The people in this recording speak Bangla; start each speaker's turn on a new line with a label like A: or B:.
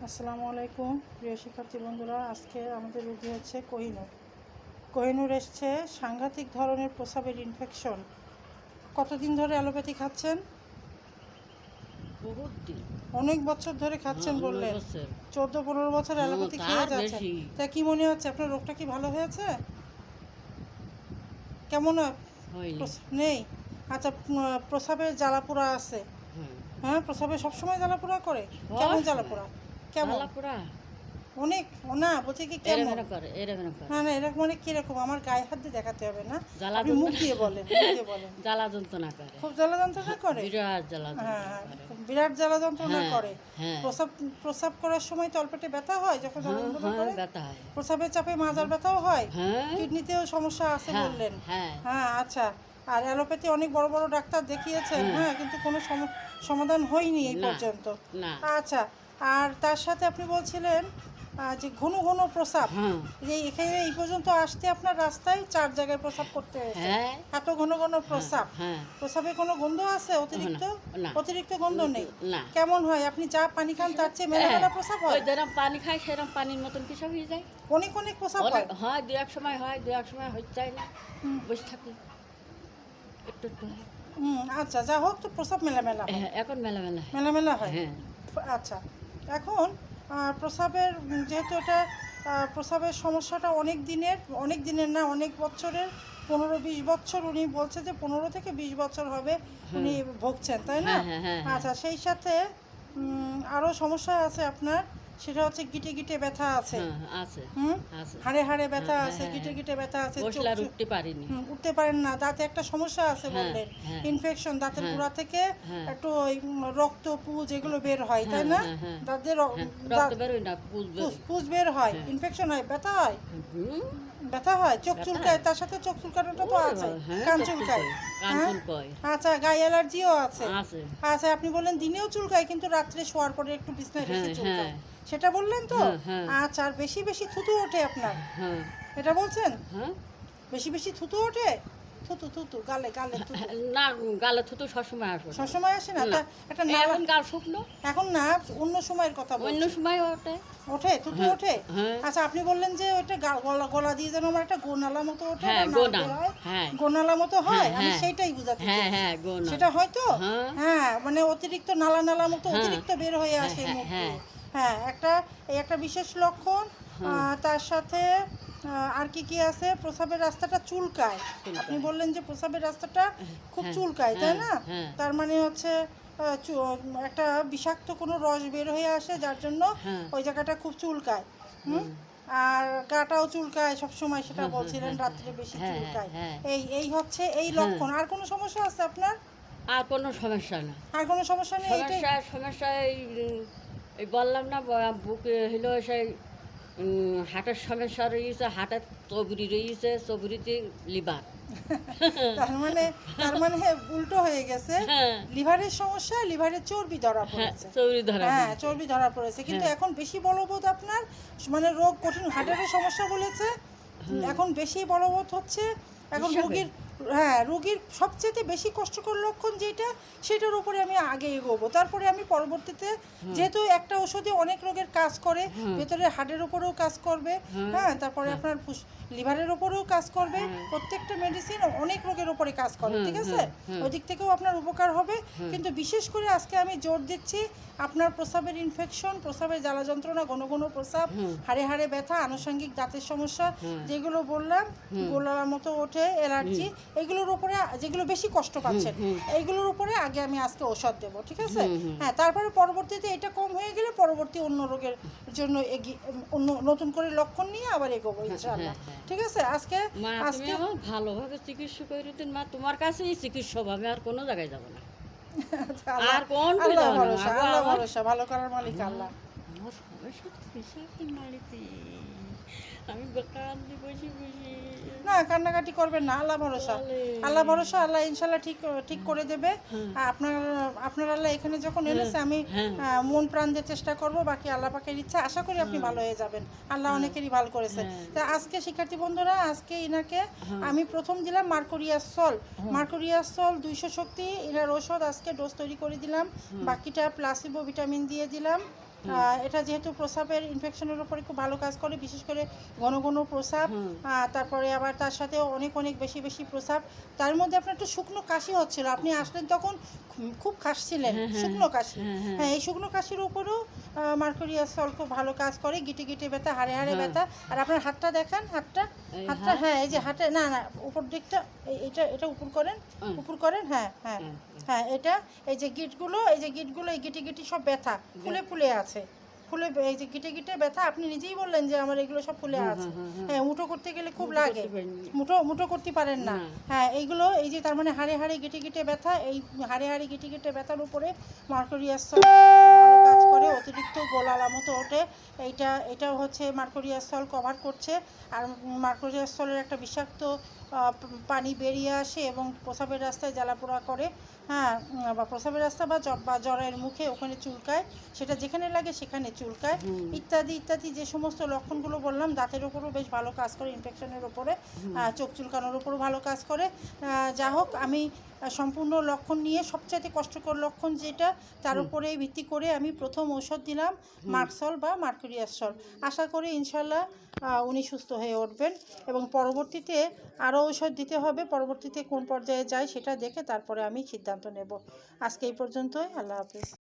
A: আসসালামু আলাইকুম প্রিয় শিক্ষার্থী বন্ধুরা আজকে আমাদের রোগী হচ্ছে কোহিনুর। কোহিনুর এসছে সাংঘাতিক ধরনের প্রস্রাবের ইনফেকশন কতদিন ধরে অ্যালোপ্যাথি খাচ্ছেন?
B: বহুত দিন।
A: অনেক বছর ধরে খাচ্ছেন
B: হ্যাঁ,
A: বললেন। চোদ্দ পনেরো বছর অ্যালোপ্যাথি খেয়ে যাচ্ছে তা কি মনে হচ্ছে আপনার রোগটা কি ভালো হয়েছে? কেমন নেই? আচ্ছা উম, প্রস্রাবের জ্বালাপোড়া আছে। হ্যাঁ। প্রস্রাবে সবসময় জ্বালাপোড়া করে? কেমন। জ্বালাপোড়া? কেমন?
B: জ্বালাপোড়া।
A: অনেক না বলছি কি কেমন?
B: করে।
A: না না এরকম মানে কীরকম? আমার গায়ে হাত দিয়ে দেখাতে হবে না। আপনি মুখ দিয়ে বলেন মুখ দিয়ে বলেন।
B: জ্বালা যন্ত্রণা করে।
A: খুব জ্বালা যন্ত্রণা করে?
B: বিরাট জ্বালা
A: হ্যাঁ হ্যাঁ, বিরাট জ্বালা যন্ত্রণা
B: হ্যাঁ,
A: করে।
B: হ্যাঁ।
A: প্রসাব প্রসাব করার সময় তলপেটে ব্যথা হয় যখন জ্বালা
B: হ্যাঁ,
A: যন্ত্রণা
B: হ্যাঁ,
A: করে?
B: ব্যথা হয়।
A: প্রসাবের চাপে মাজার ব্যথাও হয়।
B: হ্যাঁ।
A: কিডনিতেও সমস্যা আছে
B: হ্যাঁ,
A: বললেন।
B: হ্যাঁ।
A: হ্যাঁ আচ্ছা। আর অ্যালোপ্যাথি অনেক বড় বড় ডাক্তার দেখিয়েছেন। হ্যাঁ। কিন্তু কোনো সমাধান হয়নি এই পর্যন্ত। আচ্ছা আর তার সাথে আপনি বলছিলেন যে ঘন ঘন প্রসাব।
B: হ্যাঁ
A: যে এখানে এই পর্যন্ত আসতে আপনার রাস্তায় চার জায়গায় প্রসাব করতে হয়েছে।
B: হ্যাঁ।
A: এত ঘন ঘন প্রসাব।
B: হ্যাঁ
A: প্রসাবে কোনো গন্ধ আছে? অতিরিক্ত? অতিরিক্ত গন্ধ নেই? কেমন হয়? আপনি যা পানি খান তার চেয়ে মেলা মেলা প্রসাব হয়?
B: যেরকম পানি খাই সেরকম পানির মতন কিছু হয়ে যায়?
A: অনেক অনেক প্রসাব হয়।
B: হয় দু এক সময় হয় দু এক সময় হয়ে যায় না। বসে থাকি। একটু একটু হয়।
A: হুম আচ্ছা যা হোক তো প্রসাব মেলা মেলা হয়।
B: হ্যাঁ, এখন মেলা মেলা হয়।
A: মেলা মেলা হয়।
B: হ্যাঁ।
A: আচ্ছা। এখন প্রসাবের যেহেতু এটা প্রসাবের সমস্যাটা অনেক দিনের অনেক দিনের না অনেক বছরের পনেরো বিশ বছর উনি বলছে যে পনেরো থেকে বিশ বছর হবে উনি ভুগছেন তাই না?
B: হ্যাঁ, হ্যাঁ, হ্যাঁ।
A: আচ্ছা সেই সাথে আরও সমস্যা আছে আপনার? সেটা হচ্ছে গিটে গিটে ব্যথা আছে
B: হ্যাঁ আছে
A: হুম
B: আছে
A: হাড়ে হাড়ে ব্যথা
B: হ্যাঁ,
A: আছে
B: হ্যাঁ,
A: গিটে
B: হ্যাঁ।
A: গিটে ব্যথা আছে চোখ-
B: উঠতে পারিনি
A: উঠতে পারেন না দাঁতে একটা সমস্যা আছে
B: হ্যাঁ,
A: বললেন
B: হ্যাঁ।
A: ইনফেকশন দাঁতের
B: হ্যাঁ,
A: গোড়া থেকে
B: হ্যাঁ।
A: একটু ওই রক্ত পুজ এগুলো বের হয় তাই
B: হ্যাঁ,
A: না
B: হ্যাঁ, হ্যাঁ।
A: দাঁতের
B: হ্যাঁ, রক্ত বেরোয় না পুজ
A: বের হয়
B: হ্যাঁ।
A: ইনফেকশন হয় ব্যথা হয় ব্যথা হয় চোখ চুলকায় তার সাথে চোখ চুলকানোটা তো আছে
B: হ্যাঁ,
A: কান চুলকায়
B: চুলকায়, কান
A: হ্যাঁ?
B: চুলকায়।
A: আচ্ছা গায়ে অ্যালার্জিও আছে
B: আছে
A: আচ্ছা আপনি বললেন দিনেও চুলকায় কিন্তু রাত্রে শোয়ার পরে একটু বিছনায় বেশি
B: হ্যাঁ,
A: চুলকায়
B: হ্যাঁ।
A: সেটা বললেন তো?
B: হ্যাঁ, হ্যাঁ।
A: আচ্ছা আর বেশি বেশি থুতু ওঠে আপনার?
B: হ্যাঁ।
A: এটা বলছেন? বেশি বেশি থুতু ওঠে? থুতু থুতু গালে গালে
B: না গালে থুতু সবসময় আসবে
A: সবসময় আসে না?
B: না।
A: একটা নালা
B: এখন গাল শুকনো?
A: এখন না অন্য সময়ের কথা
B: অন্য সময় ওঠে।
A: ওঠে? থুতু ওঠে। আচ্ছা আপনি বললেন যে ওইটা গা- গলা গলা দিয়ে যেন আমার একটা গোনালা মতো ওঠে
B: হ্যাঁ,
A: না
B: গোনা,
A: হ্যাঁ। গোনালা মতো হয় আমি। সেইটাই বুঝাতে
B: হ্যাঁ হ্যাঁ গোনা।
A: সেটা হয়তো
B: হ্যাঁ।
A: মানে অতিরিক্ত নালা নালা মতো। অতিরিক্ত বের হয়ে আসে
B: হ্যাঁ,
A: মুখ
B: হ্যাঁ।
A: একটা এই একটা বিশেষ লক্ষণ তার সাথে আর কি কি আছে প্রসাবের রাস্তাটা চুলকায়। আপনি বললেন যে প্রসাবের রাস্তাটা খুব
B: হ্যাঁ,
A: চুলকায় তাই
B: হ্যাঁ,
A: না
B: হ্যাঁ।
A: তার মানে হচ্ছে একটা বিষাক্ত কোনো রস বের হয়ে আসে যার জন্য। ওই জায়গাটা খুব চুলকায় হুম আর গাটাও চুলকায় সব সময় সেটা বলছিলেন রাত্রে বেশি চুলকায়। এই এই হচ্ছে এই। লক্ষণ আর কোনো সমস্যা আছে আপনার
B: আর কোনো সমস্যা না
A: আর কোনো সমস্যা নেই
B: সমস্যা সমস্যা এই বললাম না বুকে হলো সেই হাটের সমস্যা রয়েছে হাটের চবরি রয়েছে চবরিতে লিভার।
A: তার মানে তার মানে উল্টো হয়ে গেছে।
B: হ্যাঁ।
A: লিভারের সমস্যা লিভারের চর্বি ধরা
B: হ্যাঁ
A: পড়েছে।
B: চবরি ধরা
A: হ্যাঁ চর্বি ধরা পড়েছে। কিন্তু
B: হ্যাঁ।
A: এখন বেশি বলবোধ আপনার মানে রোগ কঠিন হার্টেরও সমস্যা বলেছে। এখন বেশি বলবোধ হচ্ছে এখন রোগীর হ্যাঁ রোগীর সবচেয়ে বেশি কষ্টকর লক্ষণ যেটা সেটার উপরে আমি আগে এগোবো। তারপরে আমি পরবর্তীতে যেহেতু একটা ওষুধে অনেক রোগের কাজ করে। ভেতরে হার্টের উপরেও কাজ করবে হ্যাঁ তারপরে আপনার লিভারের উপরেও কাজ করবে প্রত্যেকটা মেডিসিন অনেক রোগের উপরে কাজ করে ঠিক আছে। ওই দিক থেকেও আপনার উপকার হবে কিন্তু বিশেষ করে আজকে আমি জোর দিচ্ছি আপনার প্রস্রাবের ইনফেকশন প্রস্রাবের জ্বালা যন্ত্রণা ঘন ঘন প্রস্রাব হাড়ে হাড়ে ব্যথা আনুষঙ্গিক দাঁতের সমস্যা যেগুলো বললাম গোলার মতো ওঠে অ্যালার্জি এগুলোর উপরে যেগুলো বেশি কষ্ট পাচ্ছেন এইগুলোর উপরে আগে আমি আজকে ওষুধ দেবো ঠিক আছে। হ্যাঁ তারপরে পরবর্তীতে এটা কম হয়ে গেলে পরবর্তী অন্য রোগের জন্য এগিয়ে অন্য নতুন করে লক্ষণ নিয়ে আবার এগোবো ইনশাআল্লাহ।
B: হ্যাঁ, হ্যাঁ।
A: ঠিক আছে? আজকে আজকে
B: ভালোভাবে চিকিৎসা করে দিন মা তোমার কাছেই চিকিৎসা হবে আর কোনো জায়গায় যাব না। আর কোন
A: আল্লাহ ভরসা
B: আল্লাহ
A: ভরসা ভালো করার মালিক আল্লাহ।
B: আমার আমি কান্দি বসে বসে।
A: না কান্নাকাটি করবেন না আল্লাহ ভরসা। আল্লাহ ভরসা আল্লাহ ইনশাল্লাহ ঠিক ঠিক করে দেবে। আপনার আপনার আল্লাহ এখানে যখন এনেছে আমি
B: হ্যাঁ।
A: মন প্রাণ দিয়ে চেষ্টা করব বাকি আল্লাহ পাকের ইচ্ছা আশা করি আপনি ভালো হয়ে যাবেন। আল্লাহ অনেকেরই ভালো করেছে
B: হ্যাঁ।
A: তা আজকে শিক্ষার্থী বন্ধুরা আজকে ইনাকে
B: হ্যাঁ।
A: আমি প্রথম দিলাম মার্কোরিয়াস সল। মার্কোরিয়াস সল দুইশো শক্তি এনার ওষুধ আজকে ডোজ তৈরি করে দিলাম। বাকিটা প্লাসিবো ভিটামিন দিয়ে দিলাম। এটা যেহেতু প্রস্রাবের ইনফেকশনের উপরে খুব ভালো কাজ করে বিশেষ করে ঘন ঘন প্রস্রাব আহ, তারপরে আবার তার সাথে অনেক অনেক বেশি বেশি প্রস্রাব। তার মধ্যে আপনার একটু শুকনো কাশি হচ্ছিল আপনি আসলেন তখন খুব কাশছিলেন
B: হ্যাঁ, হ্যাঁ,
A: শুকনো কাশি।
B: হ্যাঁ। হ্যাঁ
A: এই শুকনো কাশির উপরেও মার্করিয়াস সল খুব ভালো কাজ করে গিটে গিটে ব্যথা হাড়ে হাড়ে
B: হ্যাঁ।
A: ব্যথা আর আপনার হাতটা দেখান হাতটা হাতটা হ্যাঁ এই যে হাতে না না উপর দিকটা এটা এটা উপর করেন। উপর করেন হ্যাঁ হ্যাঁ হ্যাঁ এটা এই যে গিটগুলো এই যে গিটগুলো এই গিটি গিটি সব ব্যথা ফুলে ফুলে আছে ফুলে এই যে গিটে গিটে ব্যথা আপনি নিজেই বললেন যে আমার এগুলো সব ফুলে আছে। হ্যাঁ মুঠো করতে গেলে খুব লাগে। মুঠো মুঠো করতে পারেন না। হ্যাঁ এইগুলো এই যে তার মানে হাড়ে হাড়ে গিটে গিটে ব্যথা এই হাড়ে হাড়ে গিটে গিটে ব্যথার উপরে মার্করিয়াস করে অতিরিক্ত গোলালা মতো ওঠে। এইটা, এটাও হচ্ছে মার্কোরিয়া স্থল কভার করছে। আর মার্কোরিয়া স্থলের একটা বিষাক্ত পানি বেরিয়ে আসে এবং প্রসাবের রাস্তায় জ্বালাপোড়া করে। হ্যাঁ বা প্রসাবের রাস্তা বা বা জ্বরের মুখে ওখানে চুলকায়। সেটা যেখানে লাগে সেখানে চুলকায়। ইত্যাদি ইত্যাদি যে সমস্ত লক্ষণগুলো বললাম দাঁতের ওপরও বেশ ভালো কাজ করে ইনফেকশনের ওপরে চোখ চুলকানোর ওপরও ভালো কাজ করে। যা হোক আমি সম্পূর্ণ লক্ষণ নিয়ে সবচাইতে কষ্টকর লক্ষণ যেটা তার উপরে ভিত্তি করে আমি প্রথম ঔষধ দিলাম মার্কসল বা মার্কুরিয়াসল। আশা করি ইনশাল্লাহ উনি সুস্থ হয়ে উঠবেন এবং পরবর্তীতে আরও ঔষধ দিতে হবে, পরবর্তীতে কোন পর্যায়ে যায় সেটা দেখে তারপরে আমি সিদ্ধান্ত নেব। আজকে এই পর্যন্তই, আল্লাহ হাফিজ।